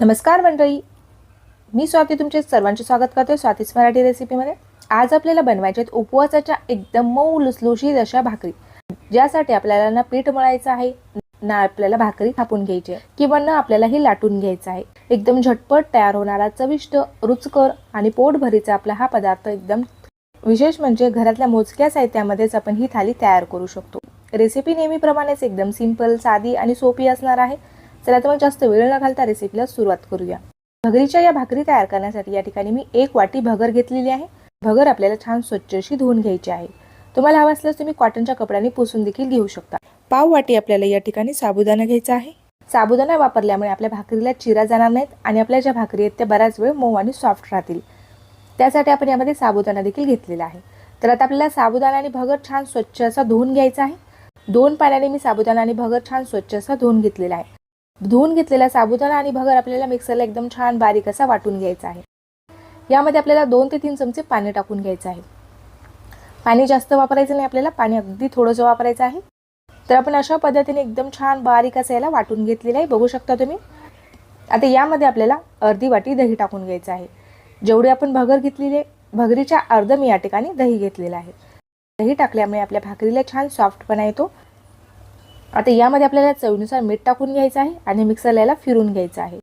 नमस्कार मंडळी. मी स्वाती तुमचे सर्वांचे स्वागत करते स्वातीच मराठी रेसिपीमध्ये. आज आपल्याला बनवायचे आहेत उपवासाच्या एकदम मऊ लुसलुशीत अशा भाकरी. ज्यासाठी आपल्याला ना पीठ मळायचं आहे ना आपल्याला भाकरी थापून घ्यायची आहे किंवा ना आपल्याला हे लाटून घ्यायचं आहे. एकदम झटपट तयार होणारा चविष्ट रुचकर आणि पोटभरीचा आपला हा पदार्थ एकदम. विशेष म्हणजे घरातल्या मोजक्या साहित्यामध्येच आपण ही थाली तयार करू शकतो. रेसिपी नेहमीप्रमाणेच एकदम सिंपल साधी आणि सोपी असणार आहे. चला तर मग जास्त वेळ न घालता रेसिपीला सुरुवात करूया. भगरीच्या या भाकरी तयार करण्यासाठी या ठिकाणी मी एक वाटी भगर घेतलेली आहे. भगर आपल्याला छान स्वच्छ अशी धुवून घ्यायची आहे. तुम्हाला हवं असल्यास तुम्ही कॉटनच्या कपड्याने पुसून देखील घेऊ शकता. पाव वाटी आपल्याला या ठिकाणी साबुदाणा घ्यायचा आहे. साबुदाणा वापरल्यामुळे आपल्या भाकरीला चिरा जाणार नाहीत आणि आपल्या ज्या भाकरी आहेत त्या बऱ्याच वेळ मऊ आणि सॉफ्ट राहतील. त्यासाठी आपण यामध्ये साबुदाणा देखील घेतलेला आहे. तर आता आपल्याला साबुदाणा आणि भगर छान स्वच्छ असा धुवून घ्यायचा आहे. दोन पाण्याने मी साबुदाणा आणि भगर छान स्वच्छ असा धुवून घेतलेला आहे. धुवून घेतलेला साबुदाणा आणि भगर आपल्याला मिक्सरला एकदम छान बारीक असा वाटून घ्यायचा आहे. यामध्ये आपल्याला दोन ते तीन चमचे पाणी टाकून घ्यायचं आहे. पाणी जास्त वापरायचं नाही आपल्याला पाणी अगदी थोडंसं वापरायचं आहे. तर आपण अशा पद्धतीने एकदम छान बारीक असं याला वाटून घेतलेलं आहे. बघू शकता तुम्ही. आता यामध्ये आपल्याला अर्धी वाटी दही टाकून घ्यायचं आहे. जेवढी आपण भगर घेतलेली आहे भगरीच्या अर्ध मी या ठिकाणी दही घेतलेलं आहे. दही टाकल्यामुळे आपल्या भाकरीला छान सॉफ्टपणा येतो. आता यामध्ये आपल्याला चवीनुसार मीठ टाकून घ्यायचं आहे आणि मिक्सरला याला फिरून घ्यायचं आहे.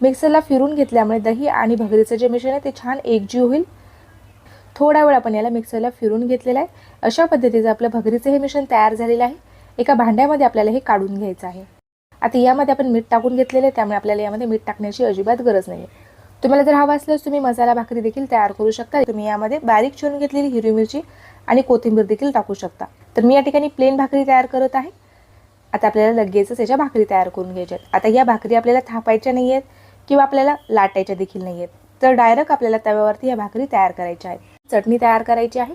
मिक्सरला फिरून घेतल्यामुळे दही आणि भगरीचं जे मिश्रण आहे ते छान एकजीव होईल. थोडा वेळ आपण याला मिक्सरला फिरून घेतलेलं आहे. अशा पद्धतीचं आपलं भगरीचं हे मिश्रण तयार झालेलं आहे. एका भांड्यामध्ये आपल्याला हे काढून घ्यायचं आहे. आता यामध्ये आपण मीठ टाकून घेतलेलं आहे त्यामुळे आपल्याला यामध्ये मीठ टाकण्याची अजिबात गरज नाही आहे तुम्हाला जर हवा असल्यास तुम्ही मसाला भाकरी देखील तयार करू शकता. तुम्ही यामध्ये बारीक चिरून घेतलेली हिरवी मिरची आणि कोथिंबीर देखील टाकू शकता. तर मी या ठिकाणी प्लेन भाकरी तयार करत आहे. आता आपल्याला लगेचच याच्या भाकरी तयार करून घ्यायच्या आहेत. आता या भाकरी आपल्याला थापायच्या नाही आहेत किंवा आपल्याला लाटायच्या देखील नाही आहेत. तर डायरेक्ट आपल्याला तव्यावरती या भाकरी तयार करायच्या आहेत. चटणी तयार करायची आहे.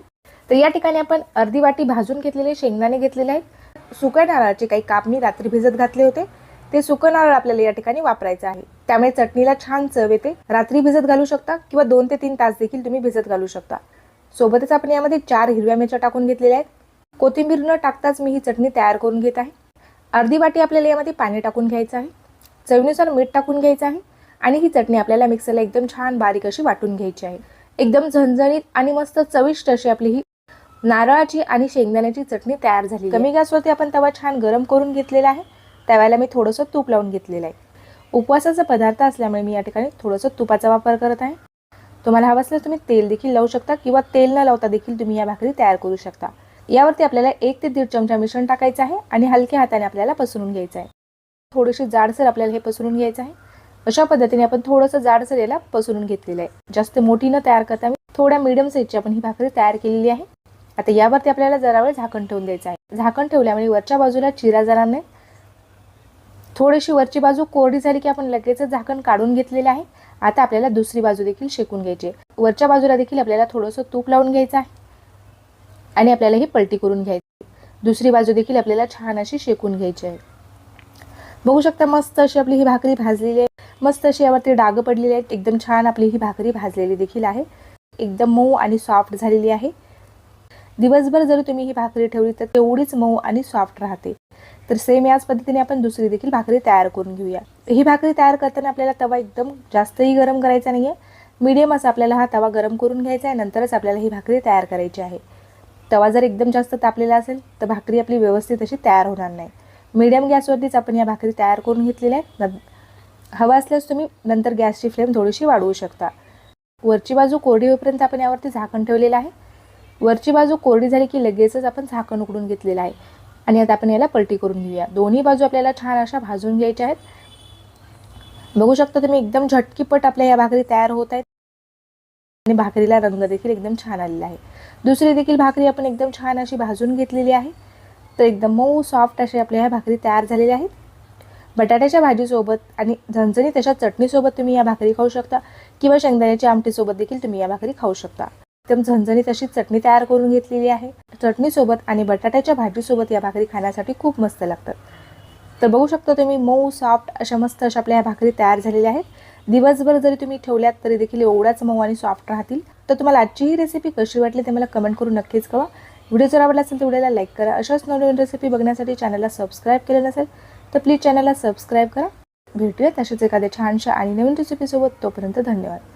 तर या ठिकाणी आपण अर्धी वाटी भाजून घेतलेले शेंगदाणे घेतलेले आहेत. सुक्या नारळाचे काही काप मी रात्री भिजत घातले होते. ते सुकं नारळ आपल्याला या ठिकाणी वापरायचं आहे. त्यामुळे चटणीला छान चव येते. रात्री भिजत घालू शकता किंवा दोन ते तीन तास देखील तुम्ही भिजत घालू शकता. सोबतच आपण यामध्ये चार हिरव्या मिरच्या टाकून घेतलेल्या आहेत. कोथिंबीर न टाकताच मी ही चटणी तयार करून घेत आहे. अर्धी वाटी आपल्याला यामध्ये पाणी टाकून घ्यायचं आहे. चवीनुसार मीठ टाकून घ्यायचं आहे. आणि ही चटणी आपल्याला मिक्सरला एकदम छान बारीक अशी वाटून घ्यायची आहे. एकदम झणझणीत आणि मस्त चविष्ट अशी आपली ही नारळाची आणि शेंगदाण्याची चटणी तयार झाली कमी गॅसवरती आपण तवा छान गरम करून घेतलेला आहे. त्यावेळेला मी थोडंसं तूप लावून घेतलेलं आहे. उपवासाचा पदार्थ असल्यामुळे मी या ठिकाणी थोडंसं तुपाचा वापर करत आहे. तुम्हाला हवं असल्यास तुम्ही तेल देखील लावू शकता किंवा तेल न लावता देखील तुम्ही या भाकरी तयार करू शकता. यावरती आपल्याला एक ते दीड चमचा मिश्रण टाकायचं आहे आणि हलक्या हाताने आपल्याला पसरून घ्यायचं आहे. थोडीशी जाडसर आपल्याला हे पसरून घ्यायचं आहे. अशा पद्धतीने आपण थोडंसं जाडसर याला पसरून घेतलेलं आहे. जास्त मोठी न तयार करता मी थोड्या मिडियम साईजची आपण ही भाकरी तयार केलेली आहे. आता यावरती आपल्याला जरा वेळ झाकण ठेवून द्यायचं आहे. झाकण ठेवल्यामुळे वरच्या बाजूला चिरा जाणार नाही. थोडीशी वरची बाजू कोरडी झाली की आपण लगेच झाकण काढून घेतलेलं आहे. आता आपल्याला दुसरी बाजू देखील शेकून घ्यायची वरच्या बाजूला देखील आपल्याला थोडंसं तूप लावून घ्यायचं आहे. आणि आपल्याला ही पलटी करून घ्यायची. दुसरी बाजू देखील आपल्याला छान अशी शेकून घ्यायची आहे. बघू शकता मस्त अशी आपली ही भाकरी भाजलेली आहे. मस्त अशी यावरती डाग पडलेली आहेत. एकदम छान आपली ही भाकरी भाजलेली देखील आहे. एकदम मऊ आणि सॉफ्ट झालेली आहे. दिवसभर जर तुम्ही ही भाकरी ठेवली तर तेवढीच मऊ आणि सॉफ्ट राहते. तर सेम याच पद्धतीने आपण दुसरी देखील भाकरी तयार करून घेऊया. ही भाकरी तयार करताना आपल्याला तवा एकदम जास्तही गरम करायचा नाही आहे मीडियम असा आपल्याला हा तवा गरम करून घ्यायचा आहे. नंतरच आपल्याला ही भाकरी तयार करायची आहे. तवा जर एकदम जास्त तापलेला असेल तर भाकरी आपली व्यवस्थित अशी तयार होणार नाही. मीडियम गॅसवरतीच आपण या भाकरी तयार करून घेतलेल्या आहेत. न हवा असल्यास तुम्ही नंतर गॅसची फ्लेम थोडीशी वाढवू शकता. वरची बाजू कोरडी होईपर्यंत आपण यावरती झाकण ठेवलेलं आहे. वरची बाजू कोरडी झाली की लगेचच आपण झाकण उकडून घेतलेलं आहे. आणि आता आपण याला पलटी करून घेऊया. दोन्ही बाजू आपल्याला छान अशा भाजून घ्यायच्या आहेत. बघू शकता तुम्ही एकदम झटकीपट आपल्या या भाकरी तयार होत आहेत. आणि भाकरीला रंग देखील एकदम छान आलेला आहे. दुसरी देखील भाकरी आपण एकदम छान अशी भाजून घेतलेली आहे. तर एकदम मऊ सॉफ्ट अशी आपल्या ह्या भाकरी तयार झालेल्या आहेत. बटाट्याच्या भाजीसोबत आणि झणझणी तशा चटणीसोबत तुम्ही या भाकरी खाऊ शकता किंवा शेंगदाण्याच्या आमटीसोबत देखील तुम्ही या भाकरी खाऊ शकता. एकदम झणझणीत अशी चटणी तयार करून घेतलेली आहे. चटणीसोबत आणि बटाट्याच्या भाजीसोबत या भाकरी खाण्यासाठी खूप मस्त लागतात. तर बघू शकता तुम्ही मऊ सॉफ्ट अशा मस्त अशा आपल्या ह्या भाकरी तयार झालेल्या आहेत. दिवसभर जरी तुम्ही ठेवल्यात तरी देखील एवढ्याच मऊ आणि सॉफ्ट राहतील. तर तुम्हाला आजची ही रेसिपी कशी वाटली ते मला कमेंट करून नक्कीच कळवा. व्हिडिओ जर आवडला असेल तर व्हिडिओला लाईक करा. अशाच नवनवीन रेसिपी बघण्यासाठी चॅनलला सबस्क्राईब केलं नसेल तर प्लीज चॅनलला सबस्क्राईब करा. भेटूयात अशाच एखाद्या छानशा आणि नवीन रेसिपीसोबत तोपर्यंत धन्यवाद.